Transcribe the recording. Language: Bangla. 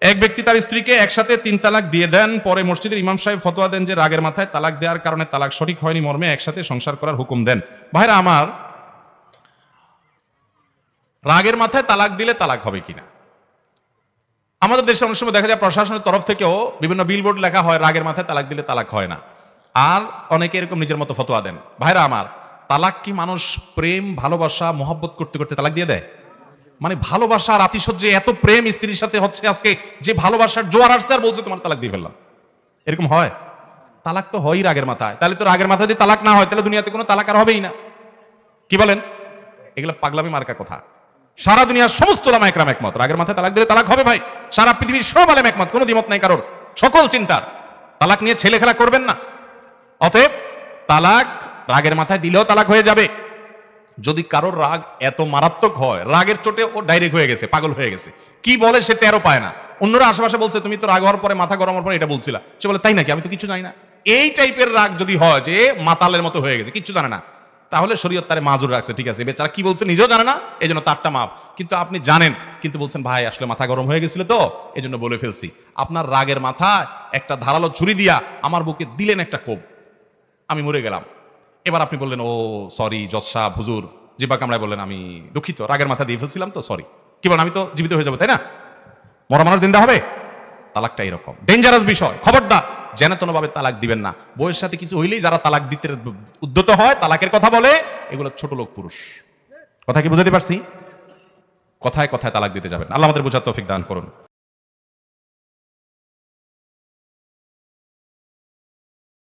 এক ব্যক্তি তার স্ত্রীকে একসাথে তিন তালাক দিয়ে দেন। পরে মসজিদের ইমাম সাহেব ফতোয়া দেন যে রাগের মাথায় তালাক দেওয়ার কারণে তালাক সঠিক হয়নি, মর্মে একসাথে সংসার করার হুকুম দেন। ভাইরা আমার, রাগের মাথায় তালাক দিলে তালাক হবে কিনা? আমাদের দেশে অনেক সময় দেখা যায় প্রশাসনের তরফ থেকেও বিভিন্ন বিলবোর্ড লেখা হয়, রাগের মাথায় তালাক দিলে তালাক হয় না। আর অনেকে এরকম নিজের মতো ফতোয়া দেন। ভাইরা আমার, তালাক কি মানুষ প্রেম, ভালোবাসা, মোহব্বত করতে করতে তালাক দিয়ে দেয়? মানে ভালোবাসা আর আতিশয্যে এত প্রেম স্ত্রীর সাথে হচ্ছে আজকে যে ভালোবাসার জোয়ার আসছে আর বলছে, তোমার তালাক দিয়ে ফেললাম। এরকম হয়? তালাক তো হয়ই রাগের মাথায়। তাহলে তো রাগের মাথায় যদি তালাক না হয়, তাহলে দুনিয়াতে কোনো তালাক আর হবেই না। কি বলেন? এগুলো পাগলামি মার্কা কথা। সারা দুনিয়ার সমস্ত লামা একরাম একমত। রাগের মাথায় তালাক দিলে তালাক হবে ভাই। সারা পৃথিবীর সব আলেম একমত। কোনো দ্বিমত নাই কারোর। সকল চিন্তার। তালাক নিয়ে ছেলে খেলা করবেন না। অতএব তালাক রাগের মাথায় দিলেও তালাক হয়ে যাবে। যদি কারোর রাগ এত মারাত্মক হয়, রাগের চোটে ও ডাইরেক্ট হয়ে গেছে, পাগল হয়ে গেছে। কি বলে সে টেরো পায় না। অন্যরা আশেপাশে বলছে, তুমি তো রাগ হওয়ার পরে, মাথা গরম হওয়ার পরে এটা বলছিলা। সে বলে, তাই নাকি? আমি তো কিছু জানি না। এই টাইপের রাগ যদি হয় যে মাতালের মতো হয়ে গেছে, কিচ্ছু জানে না। তাহলে শরীয়ত তারে মাজুর রাখছে, ঠিক আছে। বেচারা কি বলছে নিজেও জানে না এই জন্য তারটা মাপ কিন্তু আপনি জানেন, কিন্তু বলছেন, ভাই, আসলে মাথা গরম হয়ে গেছিল তো এই জন্য বলে ফেলছি। আপনার রাগের মাথা একটা ধারালো ছুরি দিয়া আমার বুকে দিলেন একটা কোপ। আমি মরে গেলাম। এবার আপনি বললেন, ও সরি জসা হুজুর। জিবা কামড়ায় বললেন, আমি দুঃখিত, রাগের মাথা দিয়ে ফেলছিলাম তো সরি কি বলেন, আমি তো জীবিত হয়ে যাব, তাই না? মরা মানুষ জিন্দা হবে? তালাকটা এরকম। ডেঞ্জারাস বিষয়, খবরদার। জেনাতন ভাবে তালাক দিবেন না। বইয়ের সাথে কিছু হইলেই যারা তালাক দিতে উদ্যত হয়, তালাকের কথা বলে, এগুলো ছোট লোক পুরুষ। কথা কি বুঝাতে পারছি? কথায় কথায় তালাক দিতে যাবেন। আল্লাহ আমাদের বোঝার তৌফিক দান করুন।